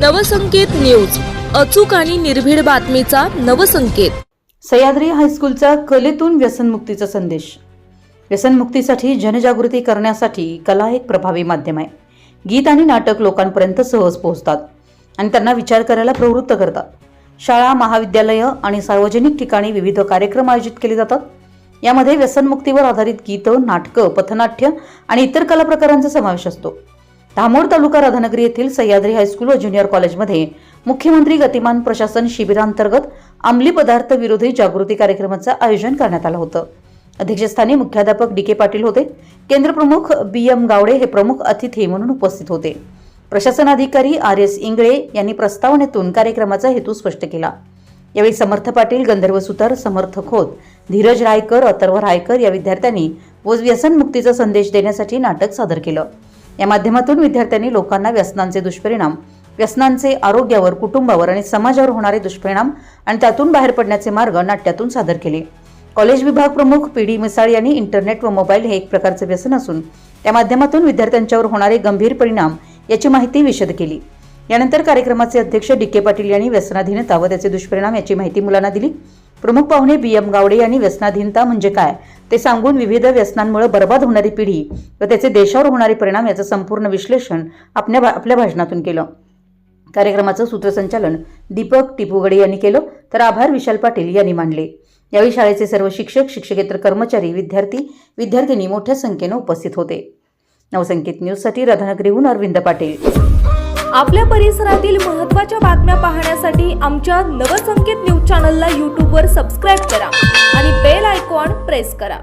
Navsanket news. अचूक आणि निर्भीड बातमीचा नवसंकेत. सह्याद्री हायस्कूलचा कलेतून व्यसनमुक्तीचा संदेश. व्यसनमुक्तीसाठी जनजागृती करण्यासाठी कला एक प्रभावी माध्यम आहे. गीत आणि नाटक लोकांपर्यंत सहज पोहोचतात आणि त्यांना विचार करायला प्रवृत्त करतात. शाळा महाविद्यालयं आणि सार्वजनिक ठिकाणी विविध कार्यक्रम आयोजित केले जातात. यामध्ये व्यसनमुक्तीवर आधारित गीतं नाटकं पथनाट्य आणि इतर कला प्रकारांचा समावेश असतो. धामोड तालुका राधानगरी येथील सह्याद्री हायस्कूल व ज्युनियर कॉलेजमध्ये मुख्यमंत्री गतिमान प्रशासन शिबिरांतर्गत अंमली पदार्थ विरोधी जागृती कार्यक्रमाचं आयोजन करण्यात आलं होतं. अध्यक्षस्थानी मुख्याध्यापक डी के पाटील होते. केंद्रप्रमुख बी एम गावडे हे प्रमुख अतिथी म्हणून उपस्थित होते. प्रशासन अधिकारी आर एस इंगळे यांनी प्रस्तावनेतून कार्यक्रमाचा हेतू स्पष्ट केला. यावेळी समर्थ पाटील गंधर्व सुतार समर्थ खोत धीरज रायकर अथर्व रायकर या विद्यार्थ्यांनी व व्यसनमुक्तीचा संदेश देण्यासाठी नाटक सादर केलं. या माध्यमातून विद्यार्थ्यांनी लोकांना व्यसनांचे दुष्परिणाम व्यसनांचे आरोग्यावर कुटुंबावर आणि समाजावर होणारे दुष्परिणाम आणि त्यातून बाहेर पडण्याचे मार्ग नाट्यातून सादर केले. कॉलेज विभाग प्रमुख पी डी मिसाळ यांनी इंटरनेट व मोबाईल हे एक प्रकारचे व्यसन असून त्या माध्यमातून विद्यार्थ्यांच्यावर होणारे गंभीर परिणाम याची माहिती विशद केली. यानंतर कार्यक्रमाचे अध्यक्ष डी के पाटील यांनी व्यसनाधीनता व त्याचे दुष्परिणाम याची माहिती मुलांना दिली. प्रमुख पाहुणे बी एम गावडे यांनी व्यसनाधीनता म्हणजे काय? ते सांगून विविध व्यसनांमुळे बर्बाद होणारी पिढी व त्याचे देशावर होणारे परिणाम याचं संपूर्ण विश्लेषण आपल्या आपल्या भाषणातून केलं. कार्यक्रमाचं सूत्रसंचालन दीपक टिपूगडे यांनी केलं तर आभार विशाल पाटील यांनी मांडले. यावेळी शाळेचे सर्व शिक्षक शिक्षकेतर कर्मचारी विद्यार्थी विद्यार्थिनी मोठ्या संख्येनं उपस्थित होते. नवसंकेत न्यूजसाठी राधानगरीहून अरविंद पाटील. आपल्या परिसरातील महत्त्वाच्या बातम्या पाहण्यासाठी आमच्या नवसंकेत न्यूज चॅनलला यूट्यूबवर सबस्क्राईब करा आणि प्रेस करा.